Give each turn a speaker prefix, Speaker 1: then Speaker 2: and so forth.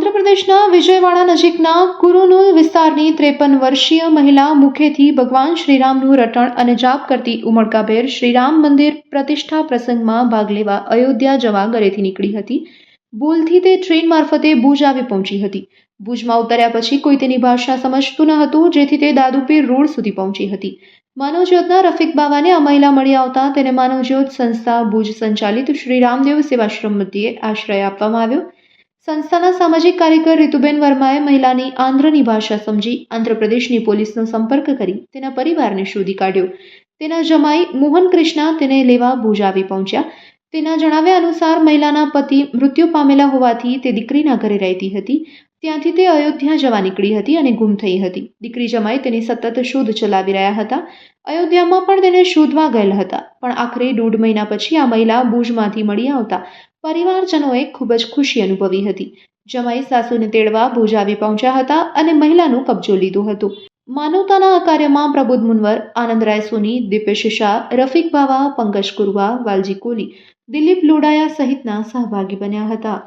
Speaker 1: આંધ્રપ્રદેશના વિજયવાડા નજીકના કુરુનુલ વિસ્તારની ત્રેપન વર્ષીય મહિલા મુખેથી ભગવાન શ્રીરામનું રટણ અને જાપ કરતી ઉમળકાભેર શ્રીરામ મંદિર પ્રતિષ્ઠા પ્રસંગમાં ભાગ લેવા અયોધ્યા જવા ઘરેથી નીકળી હતી. ભૂલથી તે ટ્રેન મારફતે ભુજ આવી પહોંચી હતી. ભુજમાં ઉતર્યા પછી કોઈ તેની ભાષા સમજતું ન હતું, જેથી તે દાદુપીર રોડ સુધી પહોંચી હતી. માનવજ્યોતના રફીક બાવાને આ મહિલા મળી આવતા તેને માનવજ્યોત સંસ્થા ભુજ સંચાલિત શ્રી રામદેવ સેવાશ્રમ મધ્યે આશ્રય આપવામાં આવ્યો. સંસ્થાના સામાજિક કાર્યકર રીતુબેન વર્માએ મહિલાની આંધ્રની ભાષા સમજી આંધ્રપ્રદેશની પોલીસનો સંપર્ક કરી તેના પરિવારને શોધી કાઢ્યો. તેના જમાઈ મોહન કૃષ્ણા તેને લેવા ભુજ આવી પહોંચ્યા. તેના જણાવ્યા અનુસાર મહિલાના પતિ મૃત્યુ પામેલા હોવાથી તે દીકરીના ઘરે રહેતી હતી. ત્યાંથી તે અયોધ્યા જવા નીકળી હતી અને ગુમ થઈ હતી. દીકરી જમાઈ તેની સતત શોધ ચલાવી રહ્યા હતા. અયોધ્યામાં પણ તેને શોધવા ગયેલ હતા. પણ આખરે દોઢ મહિના પછી આ મહિલા ભુજમાંથી મળી આવતા પરિવારજનોએ ખૂબ જ ખુશી અનુભવી હતી. જમાઈ સાસુને તેડવા ભુજ આવી પહોંચ્યા હતા અને મહિલાનો કબજો લીધો હતો. માનવતાના આ કાર્યમાં પ્રબુદ્ધ મુનવર આનંદરાય સોની, દિપેશ શાહ, રફીક બાવા, પંકજ કુરવા, વાલજી કોલી, દિલીપ લોડાયા સહિતના સહભાગી બન્યા હતા.